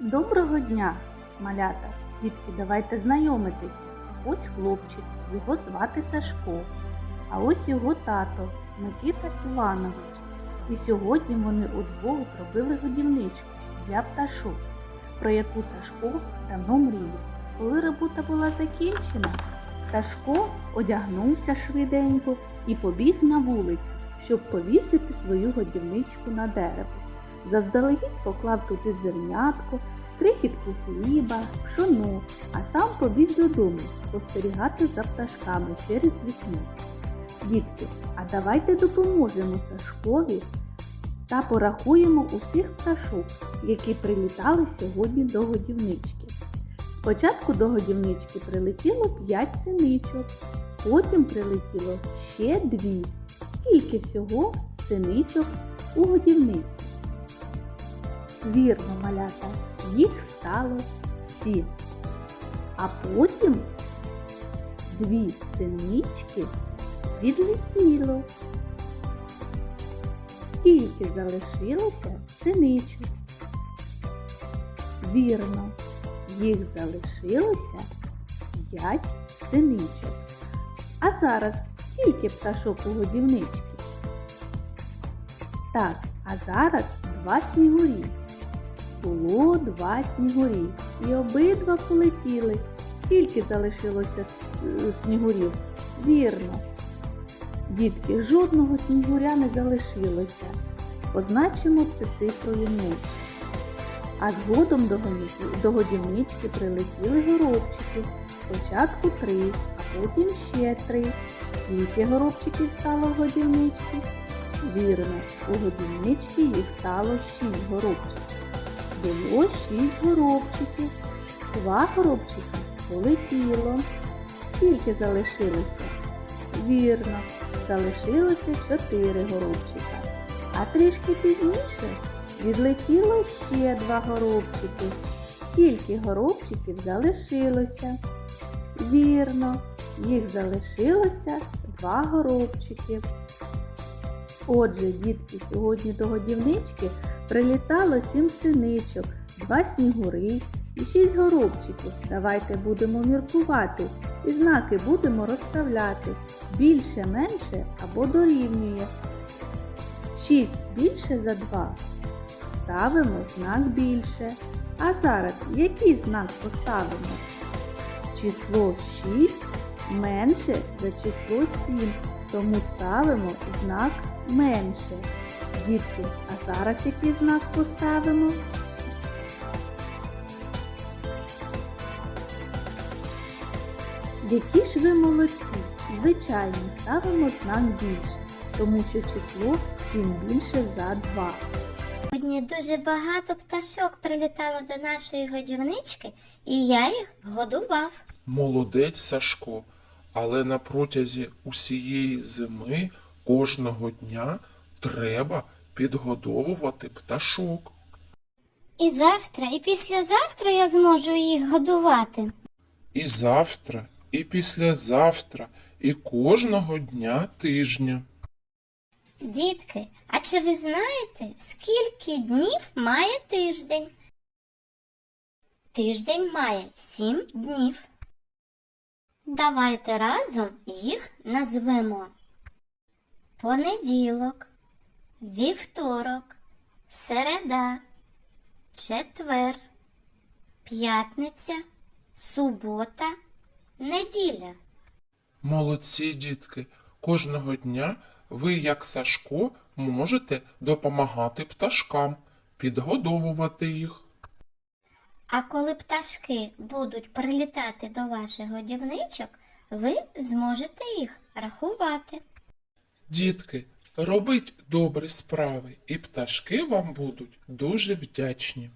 Доброго дня, малята! Дітки, давайте знайомитися. Ось хлопчик, його звати Сашко. А ось його тато Микита Іванович. І сьогодні вони удвох зробили годівничку для пташок, про яку Сашко давно мріяв. Коли робота була закінчена, Сашко одягнувся швиденько і побіг на вулицю, щоб повісити свою годівничку на дерево. Заздалегідь поклав туди зернятко, крихітки хліба, пшоно, а сам побіг додому спостерігати за пташками через вікно. Дітки, а давайте допоможемо Сашкові та порахуємо усіх пташок, які прилітали сьогодні до годівнички. Спочатку до годівнички прилетіло 5 синичок, потім прилетіло ще дві. Скільки всього синичок у годівниці? Вірно, малята, їх стало сім. А потім дві синички відлетіло. Скільки залишилося синичок? Вірно, їх залишилося п'ять синичок. А зараз скільки пташок у годівнички? Так, а зараз два снігурі. Було два снігурі, і обидва полетіли. Скільки залишилося снігурів? Вірно. Дітки, жодного снігуря не залишилося. Позначимо це цифрою 0. А згодом до годівнички прилетіли горобчики. Спочатку три, а потім ще три. Скільки горобчиків стало в годівничці? Вірно, у годівнички їх стало шість горобчиків. Було шість горобчиків. Два горобчика полетіло. Скільки залишилося? Вірно, залишилося чотири горобчика. А трішки пізніше відлетіло ще два горобчики. Скільки горобчиків залишилося? Вірно, їх залишилося два горобчики. Отже, дітки, сьогодні до годівнички прилітало сім синичок, два снігури і шість горобчиків. Давайте будемо міркувати і знаки будемо розставляти. Більше, менше або дорівнює. Шість більше за два. Ставимо знак більше. А зараз який знак поставимо? Число 6 менше за число 7, тому ставимо знак менше. Дітки, а зараз який знак поставимо? Які ж ви молодці! Звичайно, ставимо знак більше, тому що число 7 більше за 2. Сьогодні дуже багато пташок прилітало до нашої годівнички, і я їх годував. Молодець Сашко, але на протязі усієї зими кожного дня треба підгодовувати пташок. І завтра, і післязавтра я зможу їх годувати. І завтра, і післязавтра, і кожного дня тижня. Дітки, а чи ви знаєте, скільки днів має тиждень? Тиждень має сім днів. Давайте разом їх назвемо. Понеділок, вівторок, середа, четвер, п'ятниця, субота, неділя. Молодці, дітки, кожного дня ви, як Сашко, можете допомагати пташкам, підгодовувати їх. А коли пташки будуть прилітати до ваших годівничок, ви зможете їх рахувати. Дітки, робіть добрі справи, і пташки вам будуть дуже вдячні.